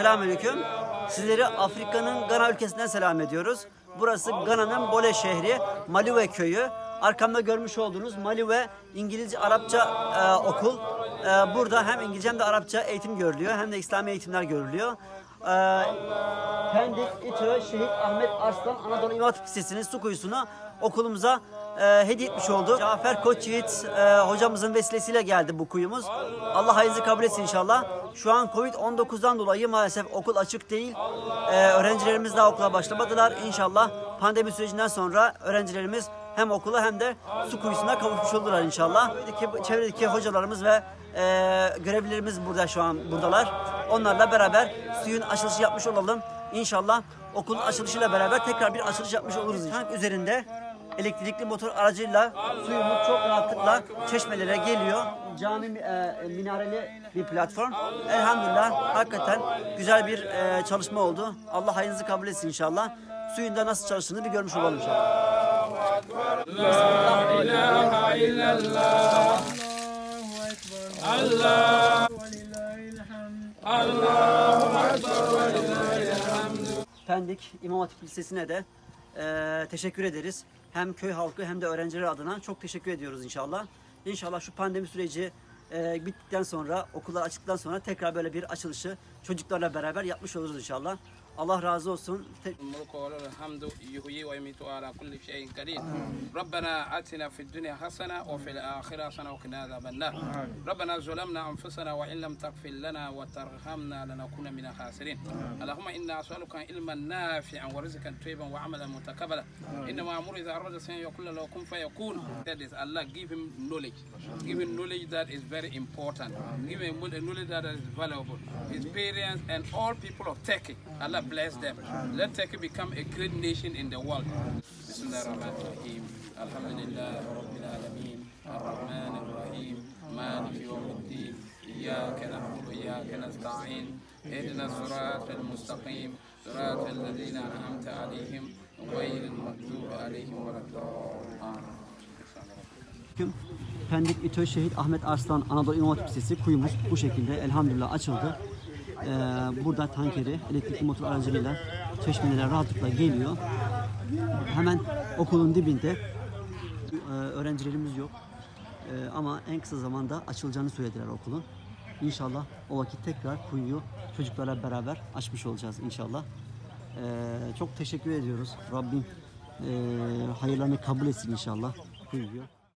Selamünaleyküm. Sizleri Afrika'nın Gana ülkesinden selam ediyoruz. Burası Gana'nın Bole şehri, Maliwe köyü. Arkamda görmüş olduğunuz Maliwe İngilizce, Arapça e, okul. E, burada hem İngilizce de Arapça eğitim görülüyor hem de İslami eğitimler görülüyor. E, Pendik, İTÜ, Şehit Ahmet Arslan Anadolu İmam Hatip Lisesi'nin su kuyusunu okulumuza e, hediye etmiş oldu. Cafer Koçyiğit e, hocamızın vesilesiyle geldi bu kuyumuz. Allah hayırlısı kabul etsin inşallah. Şu an Covid-19'dan dolayı maalesef okul açık değil. E, öğrencilerimiz daha okula başlamadılar. İnşallah pandemi sürecinden sonra öğrencilerimiz hem okula hem de su kuyusuna kavuşmuş olurlar inşallah. Çevredeki, çevredeki hocalarımız ve e, görevlilerimiz burada şu an buradalar. Onlarla beraber suyun açılışı yapmış olalım. İnşallah okulun açılışıyla beraber tekrar bir açılış yapmış oluruz. Tank üzerinde elektrikli motor aracıyla suyumuz çok rahatlıkla çeşmelere geliyor. Cami e, minareli bir platform. Elhamdülillah hakikaten güzel bir e, çalışma oldu. Allah hayırınızı kabul etsin inşallah. Suyun da nasıl çalıştığını bir görmüş olalım inşallah. Pendik İmam Hatip Lisesi'ne de e, teşekkür ederiz. Hem köy halkı hem de öğrenciler adına çok teşekkür ediyoruz inşallah. İnşallah şu pandemi süreci e, bittikten sonra, okullar açtıktan sonra tekrar böyle bir açılışı çocuklarla beraber yapmış oluruz inşallah. Allah razı olsun. الملك وله الحمد يحيي ويميت على كل شيء قدير. ربنا آتنا في الدنيا حسنة وفي الآخرة حسنة وقنا عذاب النار. ربنا ظلمنا أنفسنا وإن لم تغفر لنا وترحمنا لنكون من الخاسرين. اللهم إنا نسألك علما نافعا ورزقا طيبا وعملا متقبلا. إنما أمر إذا أراد شيئا يقول له كن فيكون. That is Allah give him knowledge. Give him knowledge that is very important. Give him knowledge that is valuable. Parents and all people of Turkey Allah bless them let Turkey become a great nation in the world بسم الله الرحمن الرحيم الحمد لله رب العالمين الرحمن الرحيم مالك يوم الدين إياك نعبد وإياك نستعين اهدنا الصراط المستقيم صراط الذين أنعمت عليهم غير المغضوب عليهم ولا الضالين Tüm Pendik İTÖ Şehit Ahmet Arslan Anadolu İmam Hatip Lisesi kuyumuz bu şekilde elhamdülillah açıldı. Ee, burada tankeri elektrikli motor aracılığıyla çeşmelere rahatlıkla geliyor. Hemen okulun dibinde e, öğrencilerimiz yok. E, ama en kısa zamanda açılacağını söylediler okulun. İnşallah o vakit tekrar kuyuyu çocuklarla beraber açmış olacağız inşallah. E, çok teşekkür ediyoruz. Rabbim e, hayırlarını kabul etsin inşallah kuyuyu.